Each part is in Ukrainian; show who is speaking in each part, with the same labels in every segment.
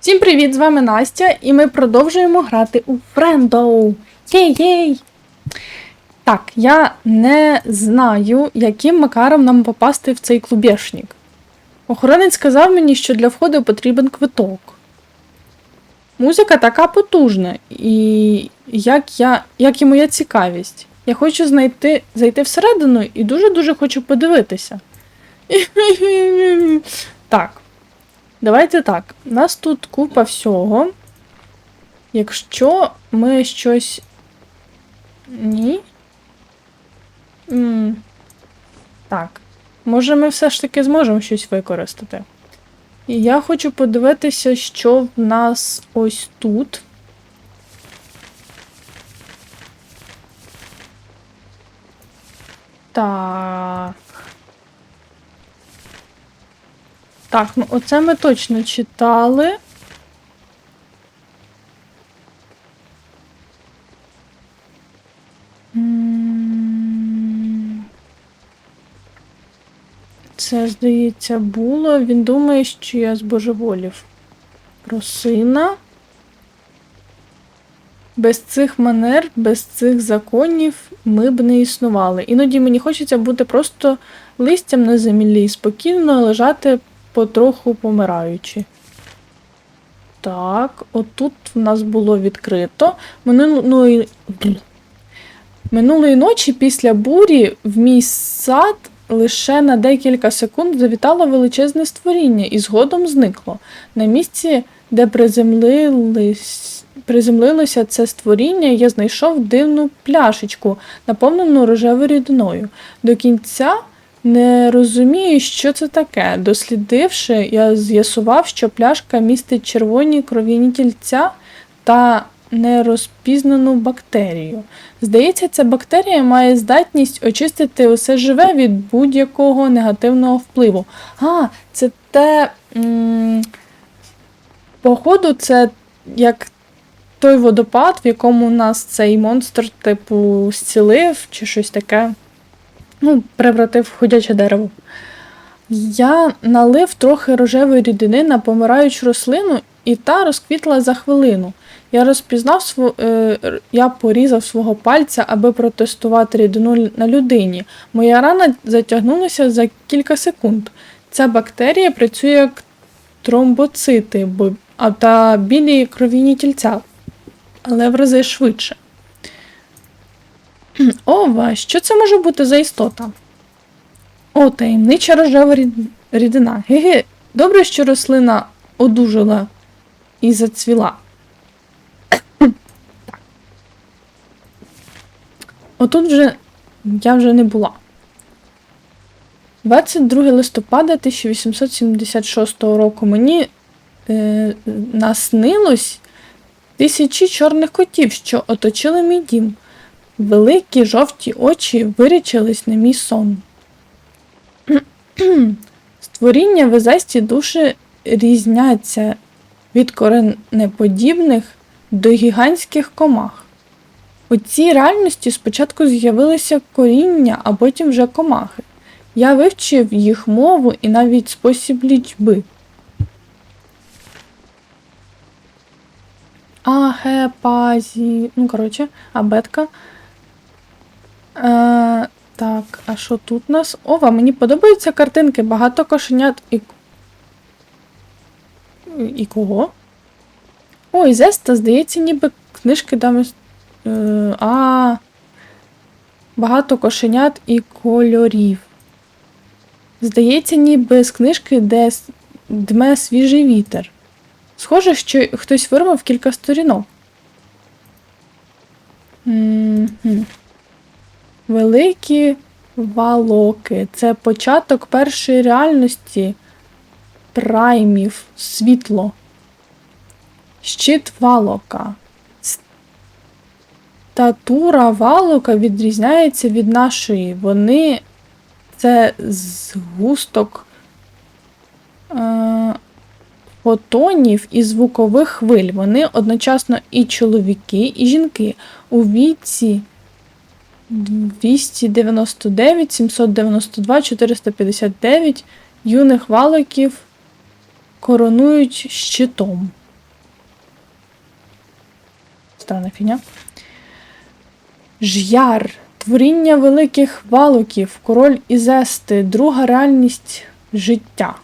Speaker 1: Всім привіт! З вами Настя, і ми продовжуємо грати у Френдоу. Єй-єй! Так, я не знаю, яким макаром нам попасти в цей клубешник. Охоронець сказав мені, що для входу потрібен квиток. Музика така потужна, і як, я, як і моя цікавість. Я хочу знайти, зайти всередину і дуже-дуже хочу подивитися. Так. Давайте так. У нас тут купа всього. Якщо ми щось. Ні. м Так. Може, ми все ж таки зможемо щось використати. І я хочу подивитися, що в нас ось тут. Так. Так, ну оце ми точно читали. Це, здається, було. Він думає, що я збожеволів. Про сина. Без цих манер, без цих законів ми б не існували. Іноді мені хочеться бути просто листям на землі, спокійно лежати потроху помираючи. Так, отут в нас було відкрито. Минулої, Минулої ночі після бурі в мій сад лише на декілька секунд завітало величезне створіння і згодом зникло. На місці, де приземлились, приземлилося це створіння, я знайшов дивну пляшечку, наповнену рожевою рідиною. До кінця не розумію, що це таке. Дослідивши, я з'ясував, що пляшка містить червоні кров'яні тільця та нерозпізнану бактерію. Здається, ця бактерія має здатність очистити усе живе від будь-якого негативного впливу. А, це те. Походу, це як той водопад, в якому нас цей монстр, типу, зцілив, чи щось таке ну, превратив в ходяче дерево. Я налив трохи рожевої рідини на помираючу рослину, і та розквітла за хвилину. Я розпізнав св... е... я порізав свого пальця, аби протестувати рідину на людині. Моя рана затягнулася за кілька секунд. Ця бактерія працює як тромбоцити, та білі кров'яні тільця, але в рази швидше. Ова, що це може бути за істота? О, таємнича рожева рідина. Ге-ге, добре, що рослина одужала і зацвіла. Отут вже я вже не була. 22 листопада 1876 року мені е, наснилось тисячі чорних котів, що оточили мій дім. Великі жовті очі вирічились на мій сон. Створіння визасті душі різняться від коренеподібних до гігантських комах. У цій реальності спочатку з'явилися коріння, а потім вже комахи. Я вивчив їх мову і навіть спосіб лічби. Агепазі. Ну, коротше, абетка. Е, Так, а що тут у нас? Ова, мені подобаються картинки, багато кошенят і. І кого? Ой, Зеста, здається, ніби книжки там. Е, а. Багато кошенят і кольорів. Здається, ніби з книжки, де дме свіжий вітер. Схоже, що хтось вирвав кілька сторінок. М -м Великі валоки. Це початок першої реальності праймів, світло. Щит валока. Статура валока відрізняється від нашої. Вони це згусток е, фотонів і звукових хвиль. Вони одночасно і чоловіки, і жінки. У віці 299, 792, 459 юних валиків коронують щитом. Странна Фіня. Ж'яр. Творіння великих валоків, король Ізести, друга реальність життя.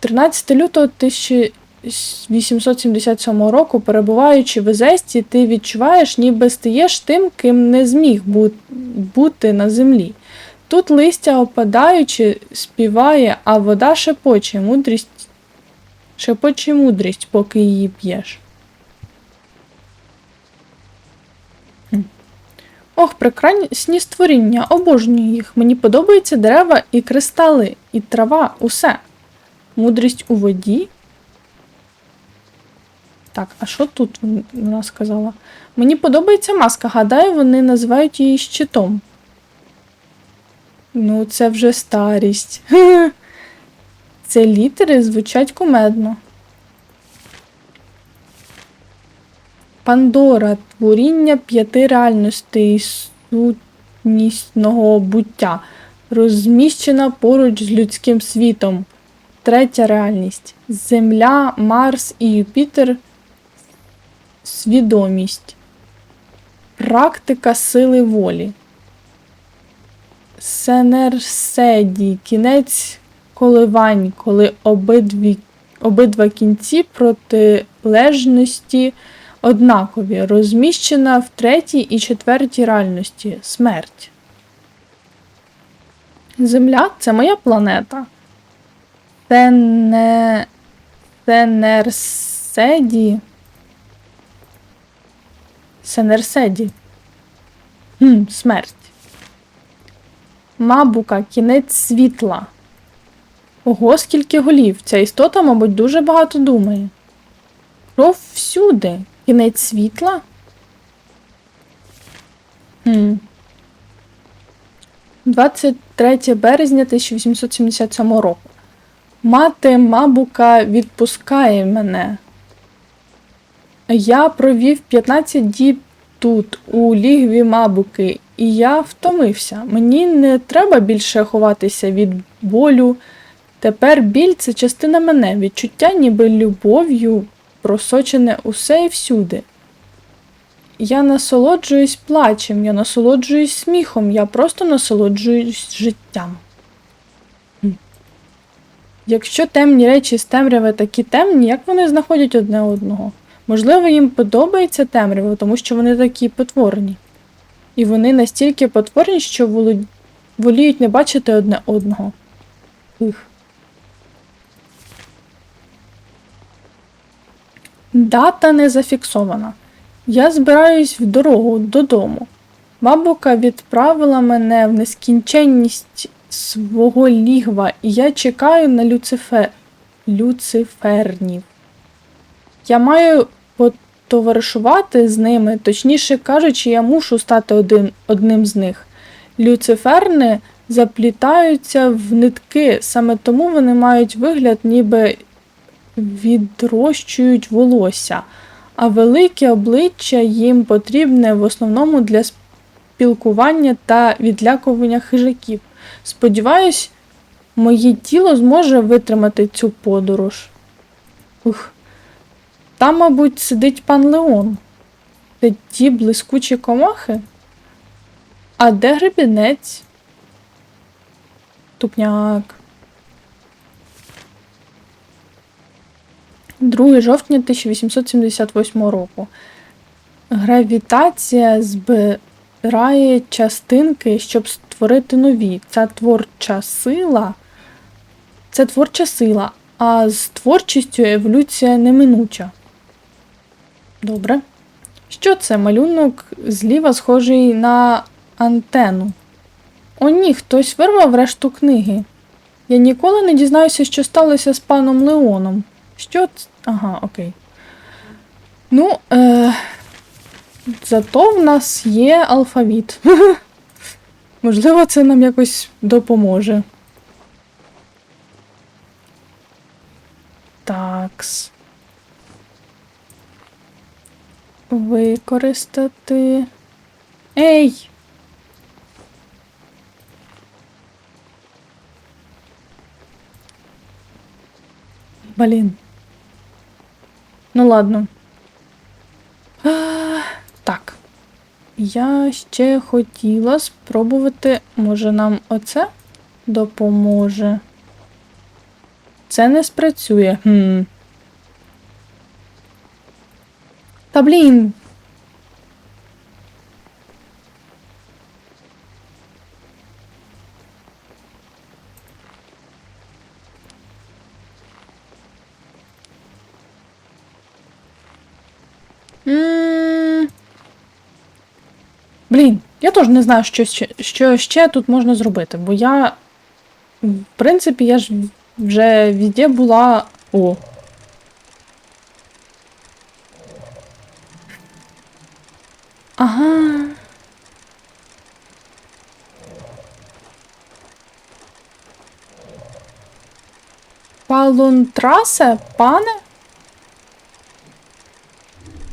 Speaker 1: 13 лютого 1000 1877 року, перебуваючи в Ізесті, ти відчуваєш, ніби стаєш тим, ким не зміг бути на землі. Тут листя опадаючи, співає, а вода шепоче, мудрість, шепоче мудрість, поки її п'єш. Ох, прекрасні створіння, обожнюю їх. Мені подобаються дерева і кристали, і трава, усе. Мудрість у воді. Так, а що тут вона сказала? Мені подобається маска. Гадаю, вони називають її щитом. Ну, це вже старість. Це літери звучать кумедно. Пандора творіння п'яти реальностей сутнісного буття, розміщена поруч з людським світом. Третя реальність. Земля, Марс і Юпітер. Свідомість. Практика сили волі. Сенерседі. Кінець коливань, коли обидві, обидва кінці протилежності однакові, розміщена в третій і четвертій реальності смерть. Земля це моя планета. Сене... Сенерседі. Сенерседі. Хм, смерть. Мабука, кінець світла. Ого, скільки голів. Ця істота, мабуть, дуже багато думає. Кров всюди. Кінець світла? Хм. 23 березня 1877 року. Мати Мабука відпускає мене. Я провів 15 діб тут, у лігві Мабуки, і я втомився. Мені не треба більше ховатися від болю. Тепер біль це частина мене, відчуття ніби любов'ю просочене усе і всюди. Я насолоджуюсь плачем, я насолоджуюсь сміхом, я просто насолоджуюсь життям. Якщо темні речі з темряви такі темні, як вони знаходять одне одного? Можливо, їм подобається темрява, тому що вони такі потворні. І вони настільки потворні, що воліють не бачити одне одного. Їх. Дата не зафіксована. Я збираюсь в дорогу додому. Бабука відправила мене в нескінченність свого лігва, і я чекаю на Люцифе... люцифернів. Я маю потоваришувати з ними, точніше кажучи, я мушу стати один, одним з них. Люциферни заплітаються в нитки, саме тому вони мають вигляд, ніби відрощують волосся, а велике обличчя їм потрібне в основному для спілкування та відлякування хижаків. Сподіваюсь, моє тіло зможе витримати цю подорож. Ух. Там, мабуть, сидить пан Леон. Це ті блискучі комахи. А де гребінець? Тупняк. 2 жовтня 1878 року. Гравітація збирає частинки, щоб створити нові. Ця творча сила. Це творча сила, а з творчістю еволюція неминуча. Добре. Що це? Малюнок зліва схожий на антенну. О, ні, хтось вирвав решту книги. Я ніколи не дізнаюся, що сталося з паном Леоном. Що це? Ага, окей. Ну, е... зато в нас є алфавіт. Можливо, це нам якось допоможе. Такс. Використати. Ей! Блін. Ну ладно. Так. Я ще хотіла спробувати, може нам оце допоможе. Це не спрацює. Хм. Та блін. Блін, я теж не знаю, що, ще- що ще тут можна зробити, бо я. В принципі, я ж вже везде була. О. Ага. Палунтрасе, пане?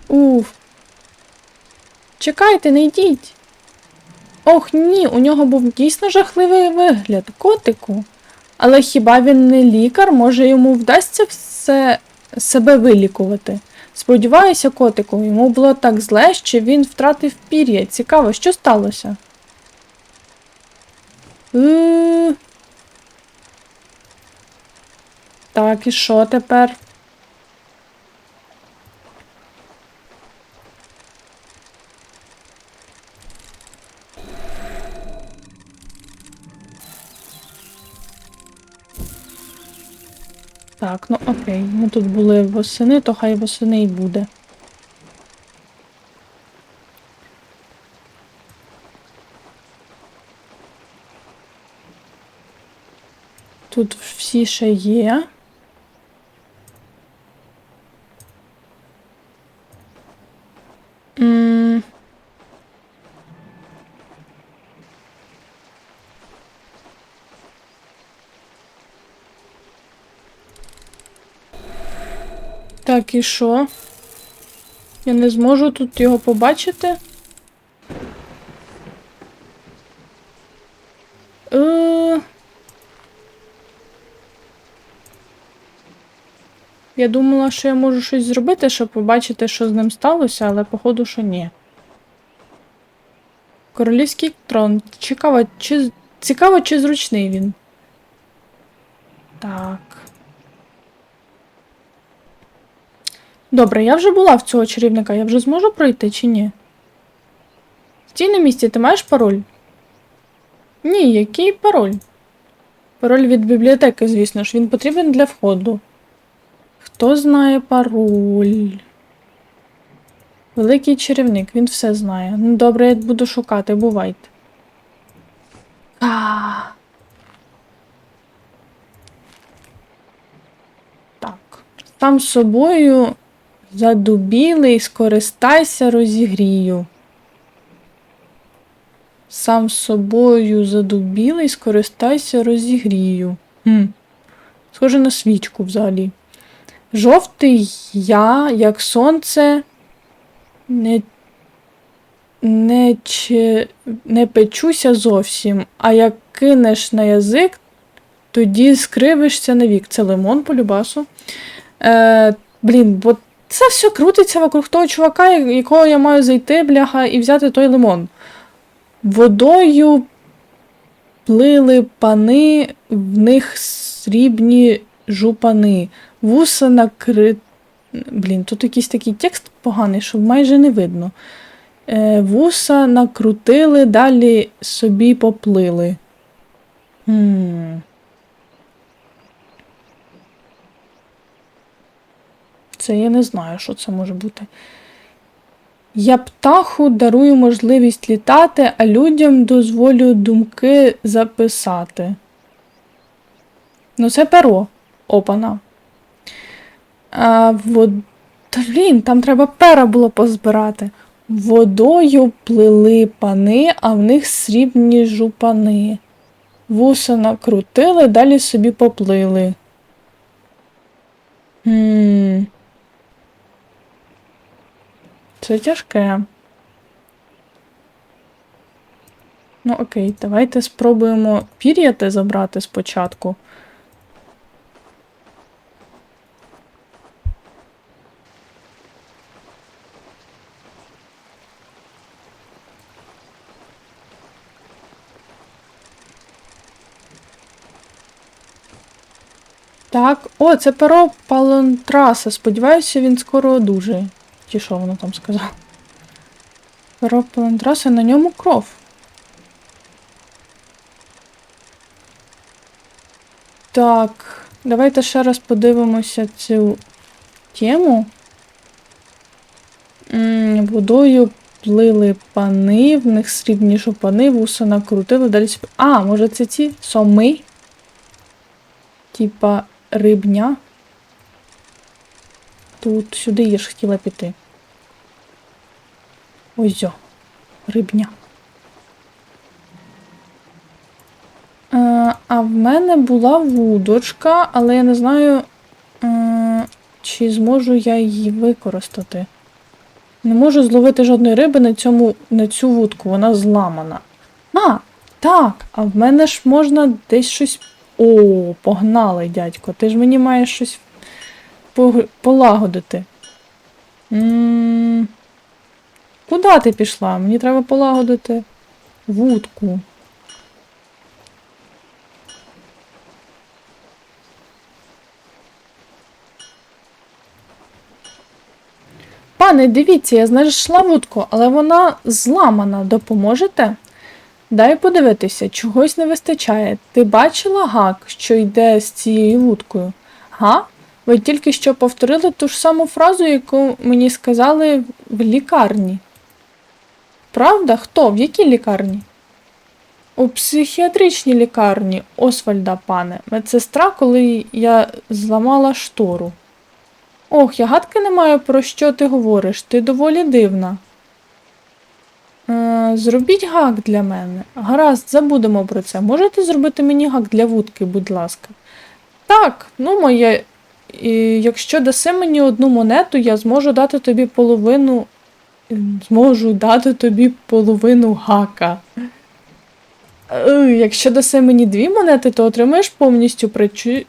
Speaker 1: Уф. Чекайте, не йдіть. Ох, ні, у нього був дійсно жахливий вигляд, котику. Але хіба він не лікар, може йому вдасться все себе вилікувати? Сподіваюся, котику, йому було так зле, що він втратив пір'я. Цікаво, що сталося? Е. Так, і що тепер? Так, ну окей. Ми тут були восени, то хай восени й буде. Тут всі ще є. Так, і що? Я не зможу тут його побачити. Е... Я думала, що я можу щось зробити, щоб побачити, що з ним сталося, але походу, що ні. Королівський трон. Цікаво, чи, цікаво, чи зручний він. Так. Добре, я вже була в цього чарівника, я вже зможу пройти чи ні? Стій на місці, ти маєш пароль? Ні, який пароль? Пароль від бібліотеки, звісно ж, він потрібен для входу. Хто знає пароль? Великий чарівник, він все знає. Ну, добре, я буду шукати, бувайте. А. Так. Сам з собою задубілий, скористайся, розігрію. Сам собою задубілий, скористайся, розігрію. Хм. Схоже на свічку взагалі. Жовтий я, як сонце, не, не, че, не печуся зовсім, а як кинеш на язик, тоді скривишся навік. Це лимон по любасу. Е, блін, бо це все крутиться вокруг того чувака, якого я маю зайти, бляха, і взяти той лимон. Водою плили пани, в них срібні жупани. Вуса накри... Блін, тут якийсь такий текст поганий, що майже не видно. Е, вуса накрутили, далі собі поплили. Хм. Це я не знаю, що це може бути. Я птаху дарую можливість літати, а людям дозволю думки записати. Ну, це перо опана. А, вод... Блін, там треба пера було позбирати. Водою плили пани, а в них срібні жупани. Вуса накрутили, далі собі поплили. Хм це тяжке. Ну, окей, давайте спробуємо пір'яти забрати спочатку. Так, о, це перо палонтраса. Сподіваюся, він скоро одужає. Чи що воно там? Перо палантраса, на ньому кров. Так, давайте ще раз подивимося цю тему. Водою плили пани, в них срібні жупани, вуса накрутили, далі. А, може це ці соми? Типа рибня. Тут сюди я ж хотіла піти. Ось зо. Рибня. Е, а в мене була вудочка, але я не знаю, е, чи зможу я її використати. Не можу зловити жодної риби на, цьому, на цю вудку, вона зламана. А, так, а в мене ж можна десь щось. О, погнали, дядько. Ти ж мені маєш щось полагодити. м Куди ти пішла? Мені треба полагодити вудку. Пане, дивіться, я знайшла вудку, але вона зламана. Допоможете? Дай подивитися, чогось не вистачає. Ти бачила гак, що йде з цією вудкою? Га? Ви тільки що повторили ту ж саму фразу, яку мені сказали в лікарні. Правда? Хто? В якій лікарні? У психіатричній лікарні Освальда, пане. Медсестра, коли я зламала штору. Ох, я гадки не маю, про що ти говориш. Ти доволі дивна. Е, зробіть гак для мене. Гаразд, забудемо про це. Можете зробити мені гак для вудки, будь ласка. Так, ну моє. І якщо даси мені одну монету, я зможу дати тобі половину. Зможу дати тобі половину гака. Е, Якщо даси мені дві монети, то отримаєш повністю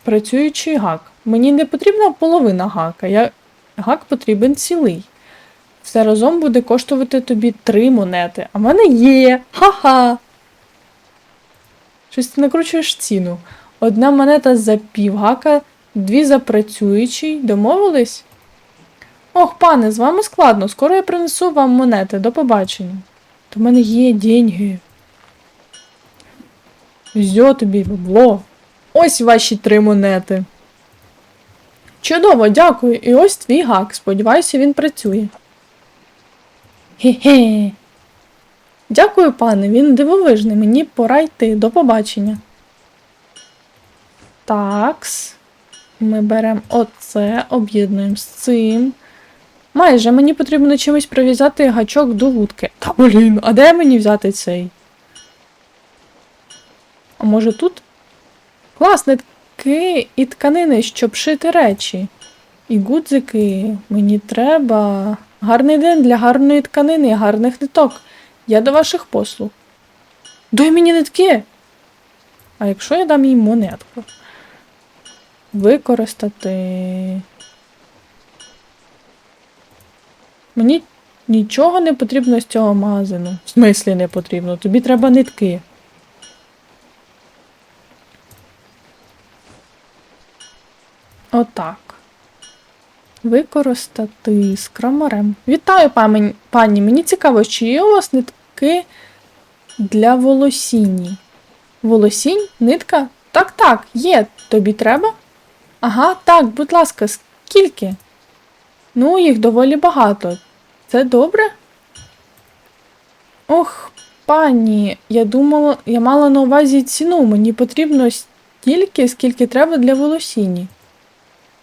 Speaker 1: працюючий гак. Мені не потрібна половина гака, я... гак потрібен цілий. Все разом буде коштувати тобі три монети. А в мене є. Ха-ха. Щось ти накручуєш ціну. Одна монета за півгака, дві за працюючий. Домовились? Ох, пане, з вами складно. Скоро я принесу вам монети. До побачення. То в мене є деньги. Зьо тобі бабло. Ось ваші три монети. Чудово, дякую. І ось твій гак. Сподіваюся, він працює. Хе-хе. Дякую, пане, він дивовижний. Мені пора йти. До побачення. Такс. Ми беремо оце, об'єднуємо з цим. Майже мені потрібно чимось прив'язати гачок до вудки. Та блін, а де мені взяти цей? А може тут? Клас, нитки і тканини, щоб шити речі. І гудзики. Мені треба. Гарний день для гарної тканини гарних ниток. Я до ваших послуг. Дай мені нитки. А якщо я дам їй монетку? Використати. Мені нічого не потрібно з цього магазину. В смислі не потрібно. Тобі треба нитки. Отак. Використати з крамарем. Вітаю, пані. Мені цікаво, чи є у вас нитки для волосінні? Волосінь? Нитка? Так, так, є. Тобі треба? Ага, так, будь ласка, скільки? Ну, їх доволі багато. Це добре? Ох, пані, я думала, я мала на увазі ціну. Мені потрібно стільки, скільки треба для волосінні.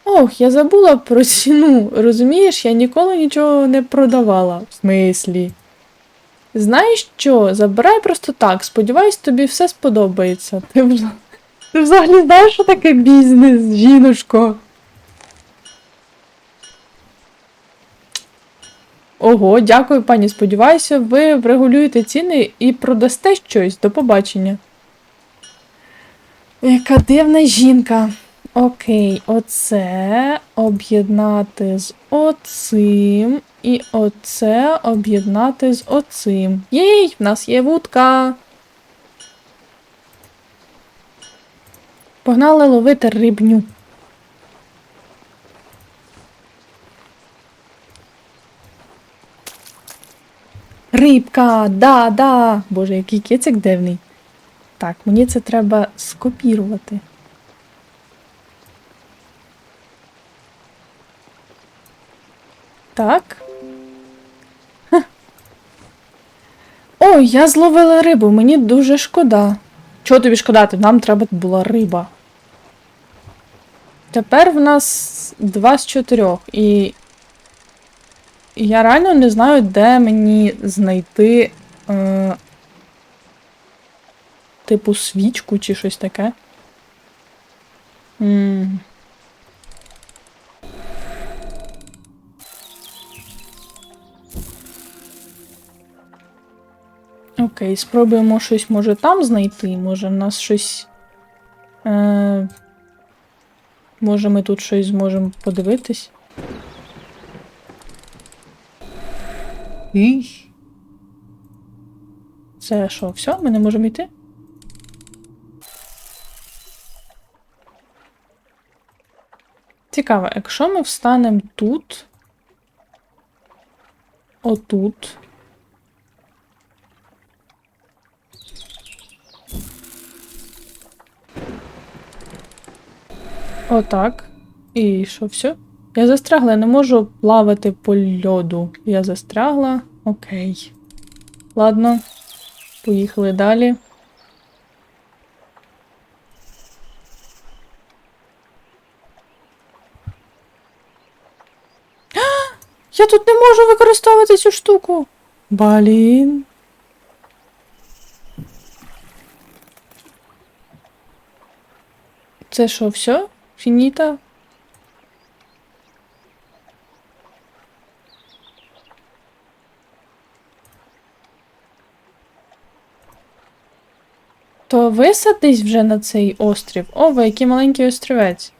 Speaker 1: Ох, я забула про ціну. Розумієш, я ніколи нічого не продавала. В смислі. Знаєш що? Забирай просто так. Сподіваюсь, тобі все сподобається. Ти, ти взагалі знаєш, що таке бізнес, жіночко? Ого, дякую, пані. Сподіваюся, ви врегулюєте ціни і продасте щось. До побачення. Яка дивна жінка. Окей, оце об'єднати з оцим. І оце об'єднати з оцим. Єй, в нас є вудка. Погнали ловити рибню. Рибка, да, да. Боже, який кицик дивний. Так, мені це треба скопірувати. Так. Ха. О, я зловила рибу, мені дуже шкода. Чого тобі шкодати? Нам треба була риба. Тепер в нас два з чотирьох, і я реально не знаю, де мені знайти е, типу свічку чи щось таке. м Окей, спробуємо щось може там знайти. Може в нас щось. Е, може ми тут щось зможемо подивитись. Ій. Це що, все? Ми не можемо йти? Цікаво, якщо ми встанемо тут. Отут. Отак. І що, все? Я застрягла, я не можу плавати по льоду. Я застрягла. Окей. Ладно. Поїхали далі. Я тут не можу використовувати цю штуку. Блін. Це що, все? Фініта? То висадись вже на цей острів. О, ви який маленький острівець.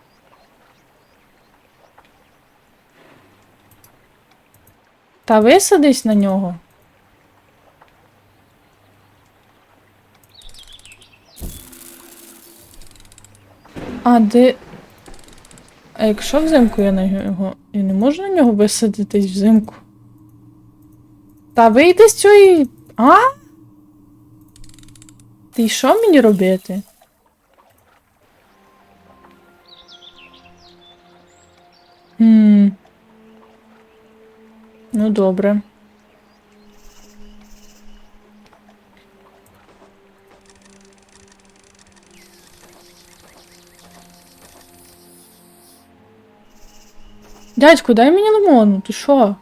Speaker 1: Та висадись на нього. А де. А якщо взимку я на нього. Я не можу на нього висадитись взимку. Та вийди з цієї. А? Ти що мені робити? Хм. Ну, добре. Дядьку, дай мені лимону, ти що?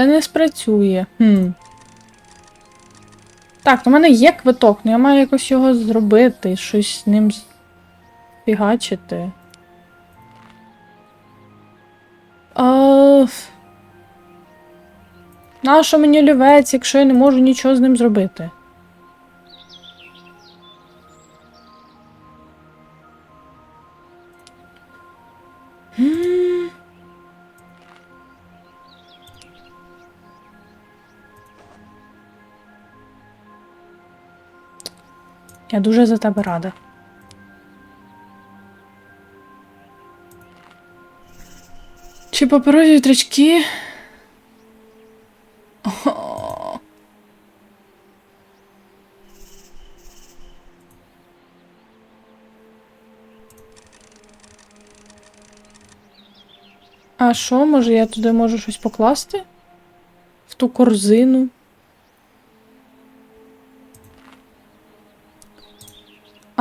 Speaker 1: Це не спрацює. Хм. Так, у мене є квиток, але я маю якось його зробити, щось з ним фігачити. А... Нащо мені олівець, якщо я не можу нічого з ним зробити? Я дуже за тебе рада. Чи паперові вітрячки? А що, може, я туди можу щось покласти? В ту корзину?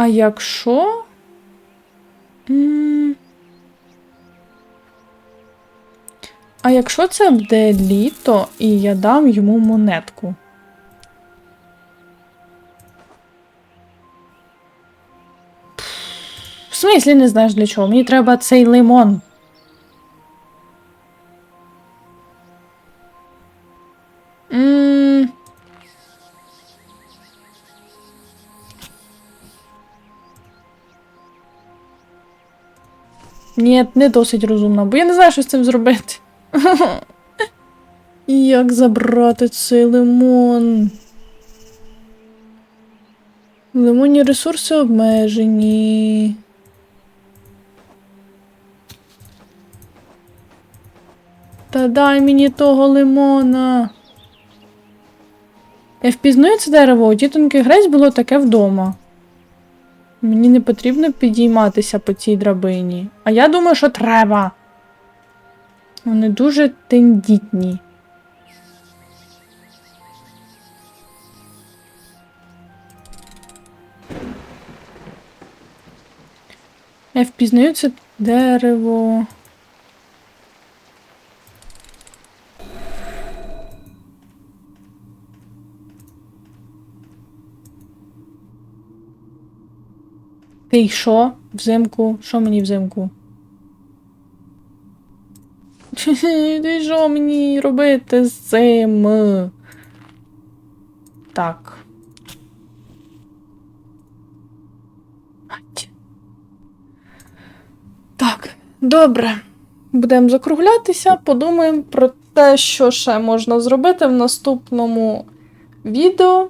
Speaker 1: Якщо. А якщо це буде літо, і я дам йому монетку? В смислі не знаєш для чого? Мені треба цей лимон. Ні, не досить розумно, бо я не знаю, що з цим зробити. Як забрати цей лимон? Лимонні ресурси обмежені. Та дай мені того лимона. Я впізнаю це дерево, у тітоньки Гресь було таке вдома. Мені не потрібно підійматися по цій драбині. А я думаю, що треба. Вони дуже тендітні. Я впізнаю це дерево. Ти й що? Взимку? Що мені взимку? Ти що мені робити з цим? Так. Так, добре. Будемо закруглятися, подумаємо про те, що ще можна зробити в наступному відео.